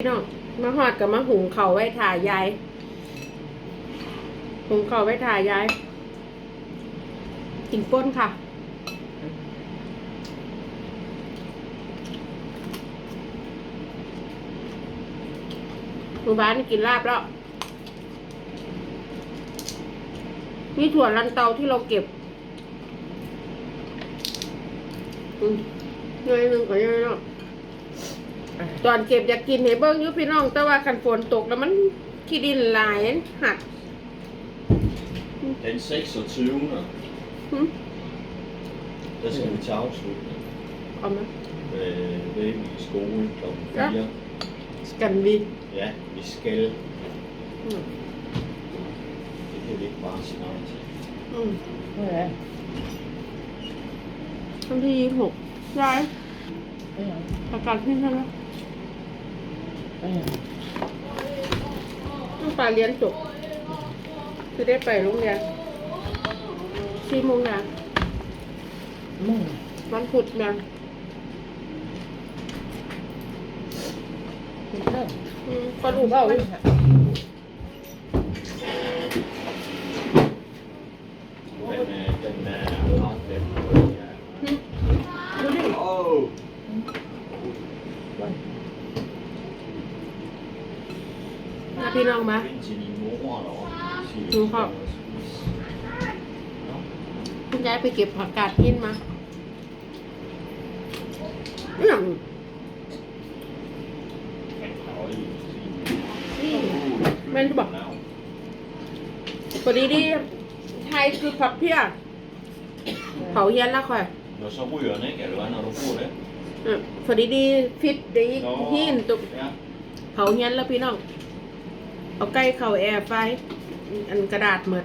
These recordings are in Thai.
พี่น้องมาหอดกับมาหุงเขาไว้ถ่ายยายหุงเขาไว้ถ่ายยายกินป้นค่ะ หมู่บ้านกินลาบแล้ว นี่ถั่วลันเตาที่เราเก็บอืมเงยหนึ่งก็ยังไงเนาะ ตอนเก็บอยากกินให้เบิ้งอยู่พี่น้อง แต่ว่าคันฝนตกแล้วมันขี้ดินหลายหัก Den 26. หึ Der skal vi til afslutning เอามา med baby i skole kl. Ja. 4. สกันวี Ja, vi skal. อืม Det kan vi ikke bare sige nej til. อืมเมื่อไหร่วันที่ยี่สิบหกยายไปไหนประกาศที่นั่นแล้วไปไหน ต้องปลาเรียนจบคือได้ไปโรงเรียนสี่โมงนะมุ่งวันพุธนะเป็นเรื่องอืมกระดูกเอาอยู่ Men øh, den er ret let. Ja. หึดูดิ Åh! มาพี่น้องมา Ind til din mor derovre. Sig, Du du har- skal spise. Nå, คุณยายไปเก็บผักกาดหินมาอืม han har jo ikke sige. นี่แม่นบอก Navn. พอดีดีไทยคือผักเพี้ยเผาเย็นแล้วค่อย Når så ryger den ikke, eller hvad, når du bruger det? อะพอดีดีฟิตดี Nå, หินตุก Ja. เผาเย็นแล้วพี่น้อง เอาใกล้เข่าแอร์ไฟอันกระดาษหมด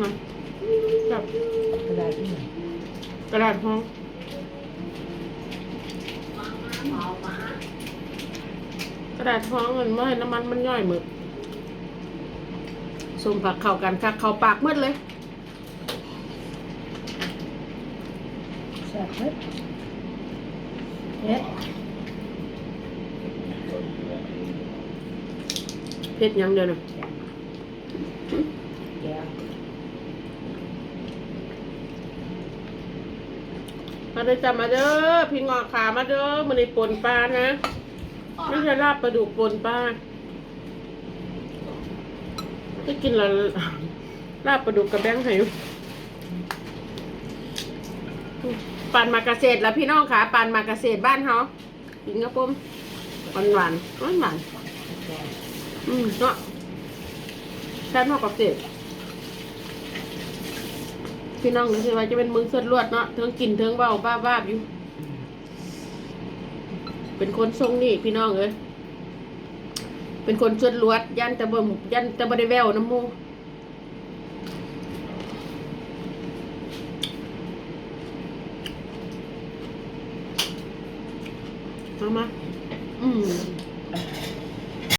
มาจับกระดาษที่ไหนกระดาษห้องกระดาษห้องมันไม่ให้น้ำมันมันย่อยหมึกส่งผักเข้ากันคักเข้าปากหมืดเลยแซ่บเม็ด เม็ดเผ็ดยังเดียวนะแก้วมาเด้อจ้ามาเด้อพี่งอขามาเด้อมันในปนปลานะไม่ใช่ลาบปลาดุกปนปลาจะกินละลาบปลาดุกกับแบงค์ให้อ ปานมากเกษตรแล้วพี่น้องขาปานมากเกษตรบ้านเขากินกระปุ้มหวานหวานหวานหวานอืมเนาะแค่นอกเกษตรพี่น้องนึกว่าจะเป็นมึงเสดลวดเนาะเทิงกินเทิงเบาบ้าบ้าอยู่ เป็นคนทรงนี่พี่น้องเอ้ยเป็นคนชดลวด ยันแต่บ่มยันแต่บ่ได้แววน้ำมู 妈妈嗯。